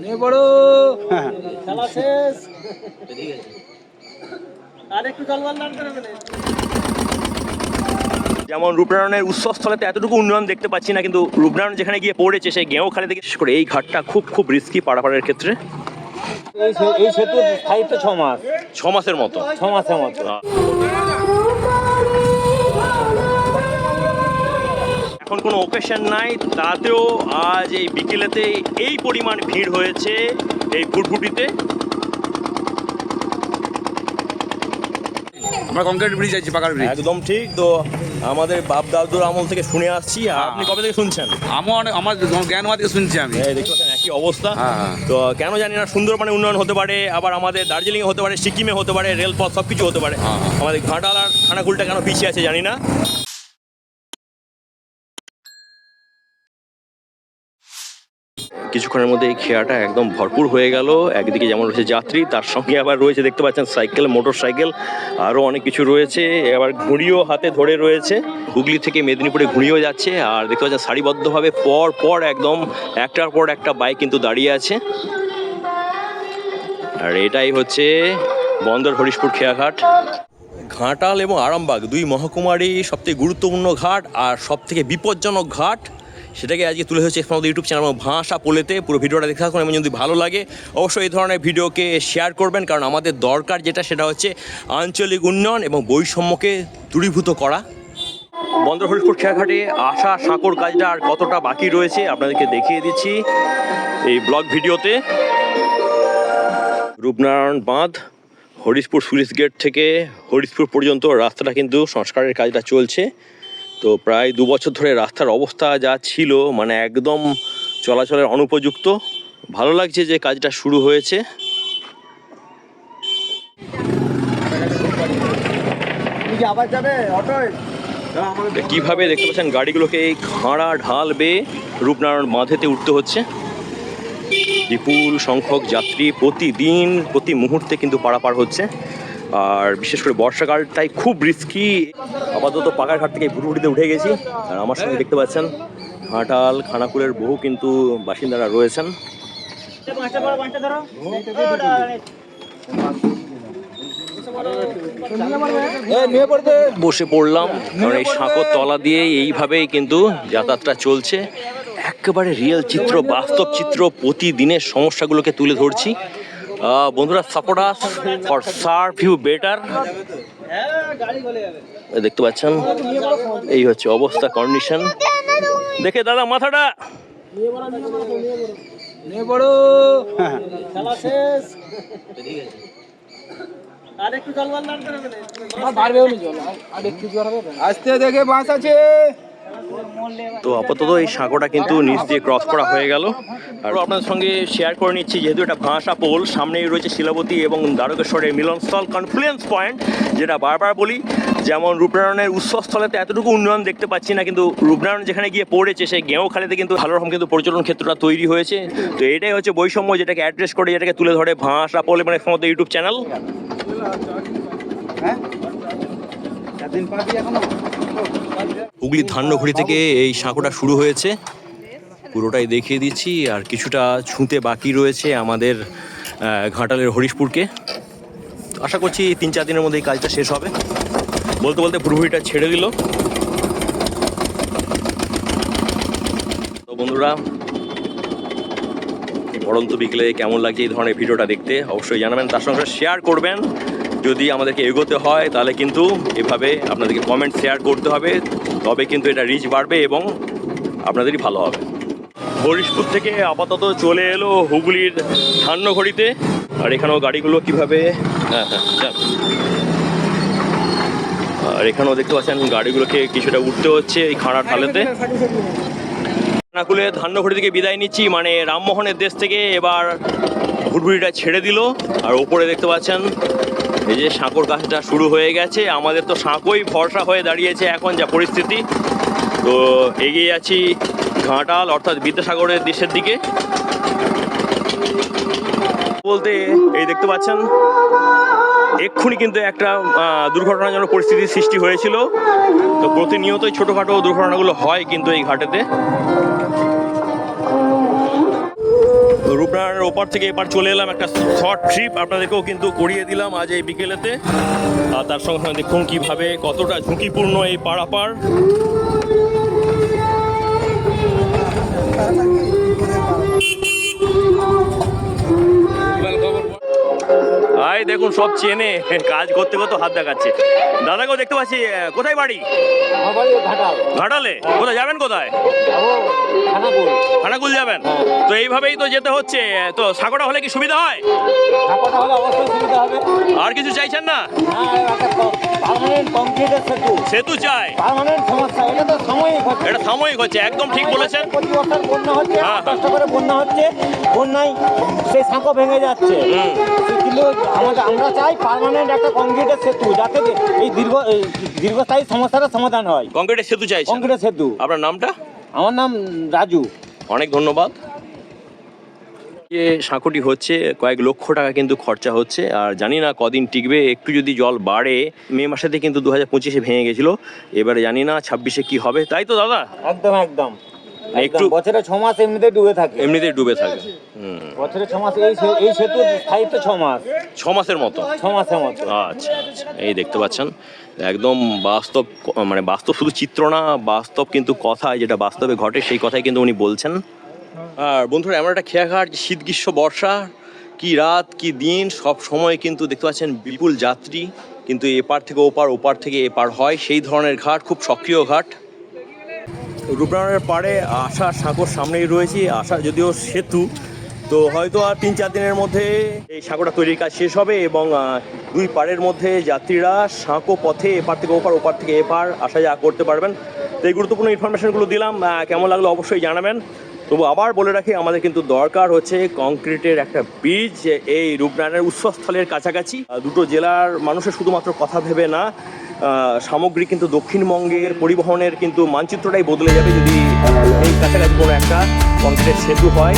নিয়ে পড়ো খেলা শেষ। আর একটু জল বল দান যেমন রূপনারায়ণের উৎসস্থলেতে এতটুকু উন্নয়ন দেখতে পাচ্ছি না কিন্তু রূপনারায়ণ যেখানে গিয়ে পড়েছে সেই গেঁও খালি থেকে করে এই ঘাটটা খুব খুব রিস্কি পাড়াপাড়ের ক্ষেত্রে। এই সে- এই সেতুর স্থায়িত্ব ছ মাস। ছ মাসের মতো। ছ মাসের মতো। এখন কোনো ওকেশন নাই। তাতেও আজ এই বিকেলেতে এই পরিমাণ ভিড় হয়েছে এই ফুটফুটিতে আমরা কংক্রিট ব্রিজ আছি পাকার ব্রিজ একদম ঠিক। তো আমাদের বাপ দাদুর আমল থেকে শুনে আসছি। আর আপনি কবে থেকে শুনছেন? আমি অনেক আমার জ্ঞান হওয়া থেকে শুনছি আমি। এই দেখতে পাচ্ছেন একই অবস্থা। হ্যাঁ, হ্যাঁ। তো কেন জানি না সুন্দরবনে উন্নয়ন হতে পারে আবার আমাদের দার্জিলিংয়ে হতে পারে সিকিমে হতে পারে রেলপথ সব কিছু হতে পারে। হ্যাঁ, হ্যাঁ। আমাদের ঘাটাল আর খানাকুলটা কেন পিছিয়ে আছে জানি না। কিছুক্ষণের মধ্যে এই খেয়াটা একদম ভরপুর হয়ে গেল। একদিকে যেমন রয়েছে যাত্রী, তার সঙ্গে আবার রয়েছে দেখতে পাচ্ছেন সাইকেল মোটর সাইকেল আরও অনেক কিছু রয়েছে। আবার ঘুড়িও হাতে ধরে রয়েছে। হুগলি থেকে মেদিনীপুরে ঘুড়িও যাচ্ছে আর দেখতে পাচ্ছেন সারিবদ্ধভাবে পর পর একদম একটার পর একটা বাইক কিন্তু দাঁড়িয়ে আছে। আর এটাই হচ্ছে বন্দর হরিশপুর খেয়াঘাট। ঘাটাল এবং আরামবাগ দুই মহকুমারই সবথেকে গুরুত্বপূর্ণ ঘাট আর সবথেকে বিপজ্জনক ঘাট। সেটাকে আজকে তুলে ধরেছে আমাদের ইউটিউব চ্যানেল ভাষা পোলেতে। পুরো ভিডিওটা দেখে থাকুন, এবং যদি ভালো লাগে, অবশ্যই এই ধরনের ভিডিওকে শেয়ার করবেন, কারণ আমাদের দরকার যেটা, সেটা হচ্ছে আঞ্চলিক উন্নয়ন এবং বৈষম্যকে দূরীভূত করা। বন্দর হরিশপুর খেয়াঘাটে আশা সাঁকর কাজটা আর কতটা বাকি রয়েছে, আপনাদেরকে দেখিয়ে দিচ্ছি এই ব্লগ ভিডিওতে। রূপনারায়ণ বাঁধ, হরিশপুর সুইচ গেট থেকে হরিশপুর পর্যন্ত রাস্তাটা কিন্তু সংস্কারের কাজটা চলছে। তো প্রায় দু বছর ধরে রাস্তার অবস্থা যা ছিল মানে একদম চলাচলের অনুপযুক্ত। ভালো লাগছে যে কাজটা শুরু হয়েছে। কীভাবে দেখতে পাচ্ছেন গাড়িগুলোকে এই খাঁড়া ঢাল বেয়ে রূপনারায়ণ বাঁধেতে উঠতে হচ্ছে। বিপুল সংখ্যক যাত্রী প্রতিদিন, প্রতি মুহূর্তে কিন্তু পারাপার হচ্ছে। আর বিশেষ করে বর্ষাকালটাই খুব রিস্কি আপাতত পাকার ঘাট থেকে ভুটুভুটিতে উঠে গেছি। আর আমার সঙ্গে দেখতে পাচ্ছেন, ঘাটাল, খানাকুলের বহু কিন্তু বাসিন্দারা রয়েছেন। বসে পড়লাম, কারণ এই সাঁকোর তলা দিয়ে এইভাবেই কিন্তু যাতায়াতটা চলছে। একেবারে রিয়েল চিত্র, বাস্তব চিত্র, প্রতিদিনের সমস্যাগুলোকে তুলে ধরছি। বন্ধুরা support us for serve you better হ্যাঁ গাড়ি গলে যাবে দেখতে পাচ্ছেন এই হচ্ছে অবস্থা কন্ডিশন দেখে দাদা মাথাটা। আসতে দেখে বাস আছে তো আপাতত এই সাঁকোটা কিন্তু নিচ দিয়ে ক্রস করা হয়ে গেল। আর আপনাদের সঙ্গে শেয়ার করে নিচ্ছি, যেহেতু এটা ভাষা পোল সামনেই রয়েছে শিলাবতী এবং দ্বারকেশ্বরের মিলনস্থল কনফ্লুয়েন্স পয়েন্ট যেটা বারবার বলি, যেমন রূপনারায়ণের উৎসস্থলেতে এতটুকু উন্নয়ন দেখতে পাচ্ছি না, কিন্তু রূপনারায়ণ যেখানে গিয়ে পড়েছে, সেই গেঁও খালিতে কিন্তু ভালো রকম কিন্তু পর্যটন ক্ষেত্রটা তৈরি হয়েছে। তো এটাই হচ্ছে বৈষম্য, যেটাকে অ্যাড্রেস করে, যেটাকে তুলে ধরে ভাষা পোল এবং সমস্ত ইউটিউব চ্যানেল হুগলি ধান্যঘড়ি থেকে এই সাঁকোটা শুরু হয়েছে। পুরোটাই দেখিয়ে দিচ্ছি, আর কিছুটা ছুঁতে বাকি রয়েছে আমাদের ঘাটালের হরিশপুরকে। আশা করছি তিন চার দিনের মধ্যে এই কাজটা শেষ হবে। বলতে বলতে পুরোপুরিটা ছেড়ে দিল। তো বন্ধুরা, এই পড়ন্ত বিকেলে কেমন লাগছে এই ধরনের ভিডিওটা দেখতে অবশ্যই জানাবেন, তার সঙ্গে শেয়ার করবেন। যদি আমাদেরকে এগোতে হয়, তাহলে কিন্তু এভাবে আপনাদেরকে কমেন্ট শেয়ার করতে হবে। তবে কিন্তু এটা রিচ বাড়বে এবং আপনাদেরই ভালো হবে। হরিশপুর থেকে আপাতত চলে এলো হুগলির ধান্যঘড়িতে। আর এখানেও গাড়িগুলো কীভাবে? হ্যাঁ হ্যাঁ। আর এখানেও দেখতে পাচ্ছেন গাড়িগুলোকে কিছুটা উঠতে হচ্ছে এই খাঁড়া ঢালেতে। নাকুলে ধান্যঘড়ি থেকে বিদায় নিচ্ছি। মানে রামমোহনের দেশ থেকে এবার ভুটভুটিটা ছেড়ে দিল। আর ওপরে দেখতে পাচ্ছেন এই যে সাঁকোর কাজটা শুরু হয়ে গেছে, আমাদের তো সাঁকোই ভরসা হয়ে দাঁড়িয়েছে এখন যা পরিস্থিতি। তো এগিয়ে যাচ্ছি ঘাটাল, অর্থাৎ বিদ্যাসাগরের দেশের দিকে। বলতে এই দেখতে পাচ্ছেন, এক্ষুনি কিন্তু একটা দুর্ঘটনাজনক পরিস্থিতির সৃষ্টি হয়েছিল। তো প্রতিনিয়তই ছোটোখাটো দুর্ঘটনাগুলো হয় কিন্তু এই ঘাটেতে। ওপার থেকে এবার চলে এলাম একটা শর্ট ট্রিপ আপনাদেরকেও কিন্তু করিয়ে দিলাম আজ এই বিকেলেতে। আর তার সঙ্গে সঙ্গে দেখুন কীভাবে কতটা ঝুঁকিপূর্ণ এই পারাপার। আয় দেখুন সব চেনে কাজ করতে করতে হাত দেখাচ্ছে। দাদাকেও দেখতে পাচ্ছি কোথায় বাড়ি? ঘাটাল। কোথায় যাবেন কোথায়? খানাকুল যাবেন? তো এইভাবেই তো যেতে হচ্ছে। তো সাগরটা হলে কি সুবিধা হয়? আর কিছু চাইছেন না? একটা পার্মানেন্ট কংক্রিটের সেতু। সেতু চাই। এটা সাময়িক হচ্ছে। একদম ঠিক বলেছেন। প্রতি বছর বন্যা হচ্ছে হ্যাঁ, আট করে বন্যা হচ্ছে বন্যায় সেই সাঁকো ভেঙে যাচ্ছে। কিন্তু আমাদের আমরা চাই পার্মানেন্ট একটা কংক্রিটের সেতু যাতে এই দীর্ঘ দীর্ঘস্থায়ী সমস্যাটার সমাধান হয়। কংক্রিটের সেতু চাইছেন? কংক্রিটের সেতু। আপনার নামটা? আমার নাম রাজু। অনেক ধন্যবাদ। যে সাঁকোটি হচ্ছে কয়েক লক্ষ টাকা কিন্তু খরচা হচ্ছে। আর জানি না কদিন টিকবে একটু যদি জল বাড়ে মে মাসেতে কিন্তু দু হাজার পঁচিশে ভেঙে গেছিল। এবারে জানি না ছাব্বিশে কি হবে। তাই তো দাদা? একদম একদম। একটু- একটু বছরে ছ মাস এমনিতে ডুবে থাকে। এমনিতেই ডুবে থাকে। হুম। বছরে ছ মাস এই এই সেতু স্থায়িত্ব ছ মাস। ছ মাসের মতো? ছ মাসের মতো। আচ্ছা আচ্ছা এই দেখতে পাচ্ছেন। একদম বাস্তব মানে বাস্তব শুধু চিত্র না বাস্তব কিন্তু কথা যেটা বাস্তবে ঘটে সেই কথাই কিন্তু উনি বলছেন। আর বন্ধুরা, এমন একটা খেয়াঘাট, যে শীত, গ্রীষ্ম, বর্ষা, কি রাত, কি দিন, সব সময় কিন্তু দেখতে পাচ্ছেন বিপুল যাত্রী। কিন্তু এপার থেকে ওপার ওপার থেকে এপার হয়। সেই ধরনের ঘাট, খুব সক্রিয় ঘাট। রূপনারায়ণের পাড়ে আশা সাঁকোর সামনেই রয়েছে। আশা যদিও সেতু, তো হয়তো আর তিন চার দিনের মধ্যে এই সাঁকোটা তৈরির কাজ শেষ হবে এবং দুই পাড়ের মধ্যে যাত্রীরা সাঁকো পথে এপার থেকে ওপার ওপার থেকে এপার আসা যাওয়া করতে পারবেন। তো এই গুরুত্বপূর্ণ ইনফরমেশনগুলো দিলাম। কেমন লাগল অবশ্যই জানাবেন। তবু আবার বলে রাখি, আমাদের কিন্তু দরকার হচ্ছে কংক্রিটের একটা ব্রিজ এই রূপনারায়ণের উৎসস্থলের কাছাকাছি। দুটো জেলার মানুষের শুধুমাত্র কথা ভেবে না সামগ্রী কিন্তু দক্ষিণবঙ্গের পরিবহনের কিন্তু মানচিত্রটাই বদলে যাবে যদি এই কাছাকাছি কোনো একটা কংক্রিটের সেতু হয়।